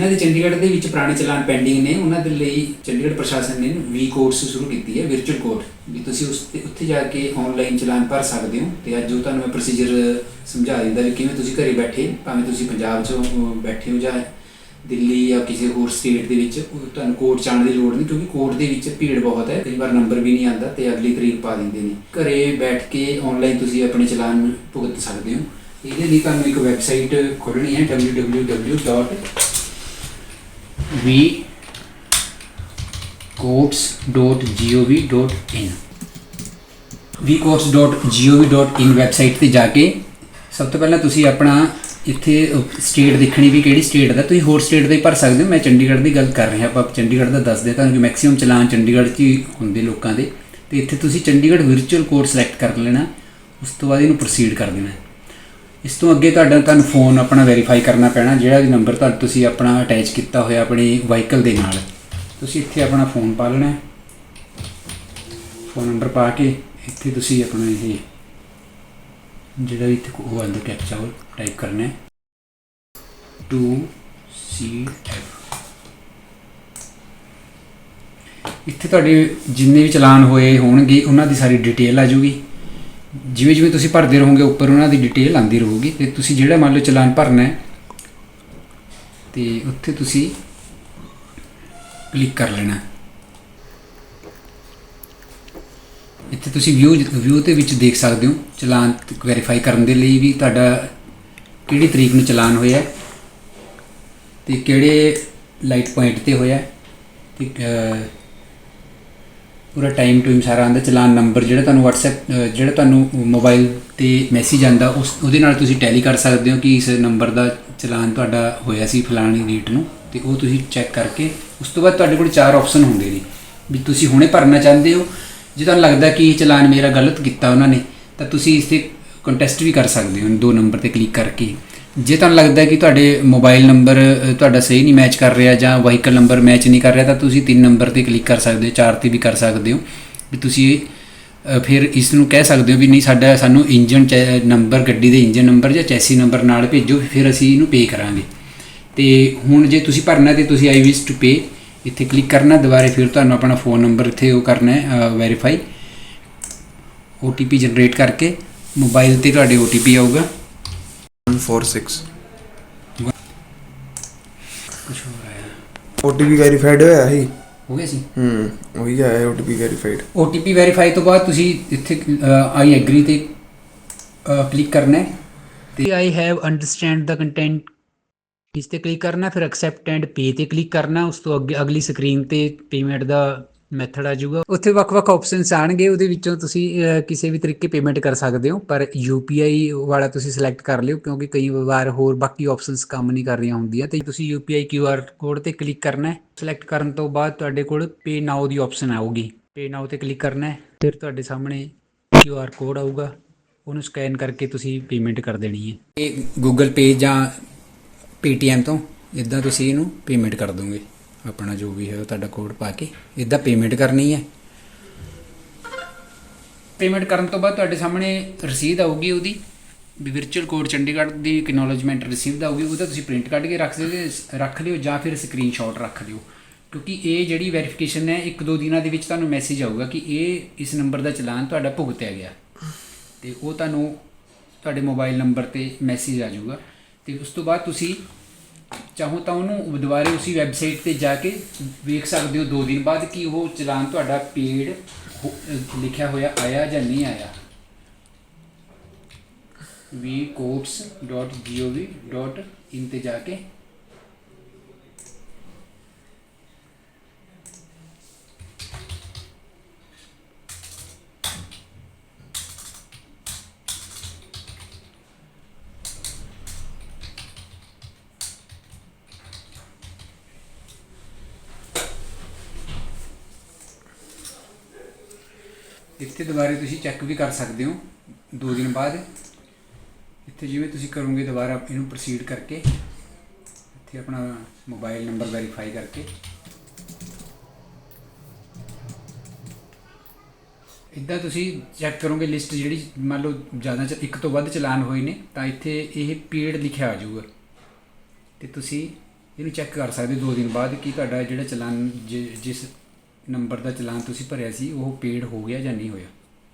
ਜਿਨ੍ਹਾਂ ਦੇ ਚੰਡੀਗੜ੍ਹ ਦੇ ਵਿੱਚ ਪੁਰਾਣੇ ਚਲਾਨ ਪੈਂਡਿੰਗ ਨੇ, ਉਹਨਾਂ ਦੇ ਲਈ ਚੰਡੀਗੜ੍ਹ ਪ੍ਰਸ਼ਾਸਨ ਨੇ ਵੀ ਕੋਰਸ ਸ਼ੁਰੂ ਕੀਤੀ ਹੈ ਵਿਰਚੁਅਲ ਕੋਰਟ ਵੀ ਤੁਸੀਂ ਉਸ ਤੇ, ਉੱਥੇ ਜਾ ਕੇ ਆਨਲਾਈਨ ਚਲਾਨ ਭਰ ਸਕਦੇ ਹੋ ਤੇ ਅੱਜ ਉਹ ਤੁਹਾਨੂੰ ਮੈਂ ਪ੍ਰੋਸੀਜਰ ਸਮਝਾ ਦਿੰਦਾ ਵੀ ਕਿਵੇਂ ਤੁਸੀਂ ਘਰੇ ਬੈਠੇ, ਭਾਵੇਂ ਤੁਸੀਂ ਪੰਜਾਬ 'ਚ ਬੈਠੇ ਹੋ ਜਾਂ ਦਿੱਲੀ ਜਾਂ ਕਿਸੇ ਹੋਰ ਸਟੇਟ ਦੇ ਵਿੱਚ ਤੁਹਾਨੂੰ ਕੋਰਟ ਜਾਣ ਦੀ ਲੋੜ ਨਹੀਂ ਕਿਉਂਕਿ ਕੋਰਟ ਦੇ ਵਿੱਚ ਭੀੜ ਬਹੁਤ ਹੈ, ਕਈ ਵਾਰ ਨੰਬਰ ਵੀ ਨਹੀਂ ਆਉਂਦਾ ਤੇ ਅਗਲੀ ਤਰੀਕ ਪਾ ਦਿੰਦੇ ਨੇ। ਘਰੇ ਬੈਠ ਕੇ ਆਨਲਾਈਨ ਤੁਸੀਂ ਆਪਣੇ ਚਲਾਨ ਭੁਗਤ ਸਕਦੇ ਹੋ। ਇਹਦੇ ਲਈ ਤੁਹਾਨੂੰ ਇੱਕ ਵੈਬਸਾਈਟ ਖੋਲਣੀ ਹੈ ਵੀ courts.gov.in vcourts.gov.in ਵੈਬਸਾਈਟ ਤੇ ਜਾ ਕੇ ਸਭ ਤੋਂ ਪਹਿਲਾਂ ਤੁਸੀਂ ਆਪਣਾ ਇੱਥੇ ਸਟੇਟ ਦੇਖਣੀ ਵੀ ਕਿਹੜੀ ਸਟੇਟ ਦਾ, ਤੁਸੀਂ ਹੋਰ ਸਟੇਟ ਦਾ ਹੀ ਭਰ ਸਕਦੇ ਹੋ। ਮੈਂ ਚੰਡੀਗੜ੍ਹ ਦੀ ਗੱਲ ਕਰ ਰਿਹਾ, ਆਪਾਂ ਚੰਡੀਗੜ੍ਹ ਦਾ ਦੱਸਦੇ ਤੁਹਾਨੂੰ ਕਿ ਮੈਕਸਿਮਮ ਚਲਾਨ ਚੰਡੀਗੜ੍ਹ 'ਚ ਹੀ ਹੁੰਦੇ ਲੋਕਾਂ ਦੇ। ਤੇ ਇੱਥੇ ਤੁਸੀਂ ਚੰਡੀਗੜ੍ਹ ਵਿਰਚੁਅਲ ਕੋਰਸ ਸਿਲੈਕਟ ਕਰ ਲੈਣਾ, ਉਸ ਤੋਂ ਬਾਅਦ ਇਹਨੂੰ ਪ੍ਰੋਸੀਡ ਕਰ ਦੇਣਾ। ਇਸ ਤੋਂ ਅੱਗੇ ਤੁਹਾਡਾ ਤੁਹਾਨੂੰ ਫੋਨ ਆਪਣਾ ਵੈਰੀਫਾਈ ਕਰਨਾ ਪੈਣਾ, ਜਿਹੜਾ ਵੀ ਨੰਬਰ ਤੁਹਾਡਾ ਤੁਸੀਂ ਆਪਣਾ ਅਟੈਚ ਕੀਤਾ ਹੋਇਆ ਆਪਣੀ ਵਾਹੀਕਲ ਦੇ ਨਾਲ। ਤੁਸੀਂ ਇੱਥੇ ਆਪਣਾ ਫੋਨ ਪਾ ਲੈਣਾ ਫੋਨ ਨੰਬਰ ਪਾ ਕੇ ਇੱਥੇ ਤੁਸੀਂ ਆਪਣਾ ਇਹ ਜਿਹੜਾ ਵੀ ਇੱਥੇ ਉਹ ਆਂਦਾ ਕੈਪਚਾ ਉਹ ਟਾਈਪ ਕਰਨਾ ਹੈ। 2CF ਇੱਥੇ ਤੁਹਾਡੇ ਜਿੰਨੇ ਵੀ ਚਲਾਨ ਹੋਏ ਹੋਣਗੇ, ਉਹਨਾਂ ਦੀ ਸਾਰੀ ਡਿਟੇਲ ਆ ਜੂਗੀ ਜਿਵੇਂ ਜਿਵੇਂ ਤੁਸੀਂ ਭਰਦੇ ਰਹੋਗੇ, ਉੱਪਰ ਉਹਨਾਂ ਦੀ ਡਿਟੇਲ ਆਂਦੀ ਰਹੂਗੀ ਤੇ ਤੁਸੀਂ ਜਿਹੜਾ ਮੰਨ ਲਓ ਚਲਾਨ ਭਰਨਾ ਹੈ, ਤੇ ਉੱਥੇ ਤੁਸੀਂ ਕਲਿੱਕ ਕਰ ਲੈਣਾ ਇੱਥੇ ਤੁਸੀਂ ਵਿਊ ਵਿਊ ਦੇ ਵਿੱਚ ਦੇਖ ਸਕਦੇ ਹੋ, ਚਲਾਨ ਵੈਰੀਫਾਈ ਕਰਨ ਦੇ ਲਈ ਵੀ ਤੁਹਾਡਾ ਕਿਹੜੀ ਤਰੀਕ ਨੂੰ ਚਲਾਨ ਹੋਇਆ ਹੈ ਤੇ ਕਿਹੜੇ ਲਾਈਟ ਪੁਆਇੰਟ ਤੇ ਹੋਇਆ ਤੇ ਪੂਰਾ ਟਾਈਮ ਟੂ ਸਾਰਾ ਆਂਦਾ, ਚਲਾਨ ਨੰਬਰ ਜਿਹੜਾ ਤੁਹਾਨੂੰ WhatsApp ਜਿਹੜਾ ਤੁਹਾਨੂੰ ਮੋਬਾਈਲ ਤੇ ਮੈਸੇਜ ਆਂਦਾ, ਉਸ ਉਹਦੇ ਨਾਲ ਤੁਸੀਂ ਟੈਲੀ ਕਰ ਸਕਦੇ ਹੋ ਕਿ ਇਸ ਨੰਬਰ ਦਾ ਚਲਾਨ ਤੁਹਾਡਾ ਹੋਇਆ ਸੀ ਫਲਾਣੀ ਡੇਟ ਨੂੰ, ਤੇ ਉਹ ਤੁਸੀਂ ਚੈੱਕ ਕਰਕੇ, ਉਸ ਤੋਂ ਬਾਅਦ ਤੁਹਾਡੇ ਕੋਲ ਚਾਰ ਆਪਸ਼ਨ ਹੁੰਦੇ ਨੇ, ਵੀ ਤੁਸੀਂ ਹੁਣੇ ਭਰਨਾ ਚਾਹੁੰਦੇ ਹੋ, ਜੇ ਤੁਹਾਨੂੰ ਲੱਗਦਾ ਕਿ ਇਹ ਚਲਾਨ ਮੇਰਾ ਗਲਤ ਕੀਤਾ ਉਹਨਾਂ ਨੇ, ਤਾਂ ਤੁਸੀਂ ਇਸ ਤੇ ਕੰਟੈਸਟ ਵੀ ਕਰ ਸਕਦੇ ਹੋ, ਦੋ ਨੰਬਰ ਤੇ ਕਲਿੱਕ ਕਰਕੇ। ਜੇ ਤੁਹਾਨੂੰ ਲੱਗਦਾ ਕਿ ਤੁਹਾਡੇ ਮੋਬਾਈਲ ਨੰਬਰ ਤੁਹਾਡਾ ਸਹੀ ਨਹੀਂ ਮੈਚ ਕਰ ਰਿਹਾ ਜਾਂ ਵਾਹੀਕਲ ਨੰਬਰ ਮੈਚ ਨਹੀਂ ਕਰ ਰਿਹਾ, ਤਾਂ ਤੁਸੀਂ ਤਿੰਨ ਨੰਬਰ ਤੇ ਕਲਿੱਕ ਕਰ ਸਕਦੇ ਹੋ, ਚਾਰ ਤੇ ਵੀ ਕਰ ਸਕਦੇ ਹੋ। ਵੀ ਤੁਸੀਂ ਫਿਰ ਇਸ ਨੂੰ ਕਹਿ ਸਕਦੇ ਹੋ ਵੀ ਨਹੀਂ, ਸਾਡਾ, ਸਾਨੂੰ ਇੰਜਨ ਨੰਬਰ, ਗੱਡੀ ਦੇ ਇੰਜਨ ਨੰਬਰ ਜਾਂ ਚੈਸੀ ਨੰਬਰ ਨਾਲ ਭੇਜੋ, ਫਿਰ ਅਸੀਂ ਇਹਨੂੰ ਪੇ ਕਰਾਂਗੇ। ਤੇ ਹੁਣ ਜੇ ਤੁਸੀਂ ਭਰਨਾ ਤੇ ਤੁਸੀਂ ਆਈ ਵਿਸ਼ ਟੂ ਪੇ ਇੱਥੇ ਕਲਿੱਕ ਕਰਨਾ, ਦੁਬਾਰੇ ਫਿਰ ਤੁਹਾਨੂੰ ਆਪਣਾ ਫੋਨ ਨੰਬਰ ਇੱਥੇ ਉਹ ਕਰਨਾ ਹੈ ਵੈਰੀਫਾਈ OTP ਜਨਰੇਟ ਕਰਕੇ ਮੋਬਾਈਲ ਤੇ ਤੁਹਾਡੇ OTP ਆਊਗਾ। 146 ਕੁਝ ਹੋਰ ਆਇਆ OTP ਵੈਰੀਫਾਈਡ ਹੋਇਆ ਸੀ ਹੋ ਗਿਆ ਸੀ ਹੂੰ ਉਹੀ ਆਇਆ OTP ਵੈਰੀਫਾਈਡ OTP ਵੈਰੀਫਾਈ ਤੋਂ ਬਾਅਦ ਤੁਸੀਂ ਇੱਥੇ ਆਈ ਐਗਰੀ ਤੇ ਕਲਿੱਕ ਕਰਨਾ ਹੈ ਤੇ I have understand the content ਇਸ ਤੇ ਕਲਿੱਕ ਕਰਨਾ ਫਿਰ ਐਕਸੈਪਟ ਐਂਡ ਪੇ ਤੇ ਕਲਿੱਕ ਕਰਨਾ ਉਸ ਤੋਂ ਅੱਗੇ ਅਗਲੀ ਸਕਰੀਨ ਤੇ ਪੇਮੈਂਟ ਦਾ ਮੈਥਡ ਆ ਜਾਊਗਾ। ਉੱਥੇ ਵੱਖ-ਵੱਖ ਆਪਸ਼ਨਸ ਆਣਗੇ ਉਹਦੇ ਵਿੱਚੋਂ ਤੁਸੀਂ ਕਿਸੇ ਵੀ ਤਰੀਕੇ ਪੇਮੈਂਟ ਕਰ ਸਕਦੇ ਹੋ, ਪਰ UPI ਵਾਲਾ ਤੁਸੀਂ ਸਿਲੈਕਟ ਕਰ ਲਿਓ, ਕਿਉਂਕਿ ਕਈ ਵਾਰ ਹੋਰ ਬਾਕੀ ਆਪਸ਼ਨਸ ਕੰਮ ਨਹੀਂ ਕਰ ਰਹੀਆਂ ਹੁੰਦੀਆਂ। ਤੇ ਤੁਸੀਂ UPI QR ਕੋਡ ਤੇ ਕਲਿੱਕ ਕਰਨਾ ਹੈ। ਸਿਲੈਕਟ ਕਰਨ ਤੋਂ ਬਾਅਦ ਤੁਹਾਡੇ ਕੋਲ ਪੇ ਨਾਓ ਦੀ ਆਪਸ਼ਨ ਆਊਗੀ। ਪੇ ਨਾਓ ਤੇ ਕਲਿੱਕ ਕਰਨਾ ਹੈ, ਫਿਰ ਤੁਹਾਡੇ ਸਾਹਮਣੇ QR ਕੋਡ ਆਊਗਾ। ਉਹਨੂੰ ਸਕੈਨ ਕਰਕੇ ਤੁਸੀਂ ਪੇਮੈਂਟ ਕਰ ਦੇਣੀ ਹੈ। ਇਹ Google Pay ਜਾਂ Paytm ਤੋਂ ਇਦਾਂ ਤੁਸੀਂ ਇਹਨੂੰ ਪੇਮੈਂਟ ਕਰ ਦੋਗੇ। ਆਪਣਾ ਜੋ ਵੀ ਹੈ ਤੁਹਾਡਾ ਕੋਡ ਪਾ ਕੇ ਇਹਦਾ ਪੇਮੈਂਟ ਕਰਨੀ ਹੈ। ਪੇਮੈਂਟ ਕਰਨ ਤੋਂ ਬਾਅਦ ਤੁਹਾਡੇ ਸਾਹਮਣੇ ਰਸੀਦ ਆਊਗੀ ਉਹਦੀ, ਵੀ ਵਿਰਚੁਅਲ ਕੋਡ ਚੰਡੀਗੜ੍ਹ ਦੀ ਐਕਨੋਲੋਜਮੈਂਟ ਰਿਸੀਵਡ ਆਊਗੀ, ਉਹਦਾ ਤੁਸੀਂ ਪ੍ਰਿੰਟ ਕੱਢ ਕੇ ਰੱਖ ਸਕਦੇ, ਰੱਖ ਲਿਓ ਜਾਂ ਫਿਰ ਸਕਰੀਨਸ਼ਾਟ ਰੱਖ ਲਿਓ। ਕਿਉਂਕਿ ਇਹ ਜਿਹੜੀ ਵੈਰੀਫਿਕੇਸ਼ਨ ਹੈ, ਇੱਕ ਦੋ ਦਿਨਾਂ ਦੇ ਵਿੱਚ ਤੁਹਾਨੂੰ ਮੈਸੇਜ ਆਊਗਾ ਕਿ ਇਹ ਇਸ ਨੰਬਰ ਦਾ ਚਲਾਨ ਤੁਹਾਡਾ ਭੁਗਤਿਆ ਗਿਆ। ਤੇ ਉਹ ਤੁਹਾਨੂੰ ਤੁਹਾਡੇ ਮੋਬਾਈਲ ਨੰਬਰ ਤੇ ਮੈਸੇਜ ਆ ਜਾਊਗਾ। ਤੇ ਉਸ ਤੋਂ ਬਾਅਦ ਤੁਸੀਂ ਚਾਹੋ ਤਾਂ ਉਹਨੂੰ ਦੁਬਾਰੇ ਉਸੇ ਵੈਬਸਾਈਟ ਤੇ ਜਾ ਕੇ ਵੇਖ ਸਕਦੇ ਹੋ, ਦੋ ਦਿਨ ਬਾਅਦ ਕਿ ਉਹ ਚਲਾਨ ਤੁਹਾਡਾ ਪੇਡ ਲਿਖਿਆ ਹੋਇਆ ਆਇਆ ਜਾਂ ਨਹੀਂ ਆਇਆ। Vcourts.gov.in ਤੇ ਜਾ ਕੇ ਇੱਥੇ ਦੁਬਾਰੇ ਤੁਸੀਂ ਚੈੱਕ ਵੀ ਕਰ ਸਕਦੇ ਹੋ, ਦੋ ਦਿਨ ਬਾਅਦ। ਇੱਥੇ ਜਿਵੇਂ ਤੁਸੀਂ ਕਰੋਗੇ ਦੁਬਾਰਾ ਇਹਨੂੰ ਪ੍ਰੋਸੀਡ ਕਰਕੇ, ਇੱਥੇ ਆਪਣਾ ਮੋਬਾਈਲ ਨੰਬਰ ਵੈਰੀਫਾਈ ਕਰਕੇ। ਇਦਾਂ ਤੁਸੀਂ ਚੈੱਕ ਕਰੋਗੇ ਲਿਸਟ ਜਿਹੜੀ ਮੰਨ ਲਓ ਜ਼ਿਆਦਾ ਚ, ਇੱਕ ਤੋਂ ਵੱਧ ਚਲਾਨ ਹੋਏ ਨੇ, ਤਾਂ ਇੱਥੇ ਇਹ ਪੀਰੀਅਡ ਲਿਖਿਆ ਆ ਜਾਊਗਾ। ਤੇ ਤੁਸੀਂ ਇਹਨੂੰ ਚੈੱਕ ਕਰ ਸਕਦੇ ਹੋ ਦੋ ਦਿਨ ਬਾਅਦ ਕਿ ਤੁਹਾਡਾ ਜਿਹੜਾ ਚਲਾਨ, ਜਿ- ਜਿਸ ਨੰਬਰ ਦਾ ਚਲਾਨ ਤੁਸੀਂ ਭਰਿਆ ਸੀ ਉਹ ਪੇਡ ਹੋ ਗਿਆ ਜਾਂ ਨਹੀਂ ਹੋਇਆ?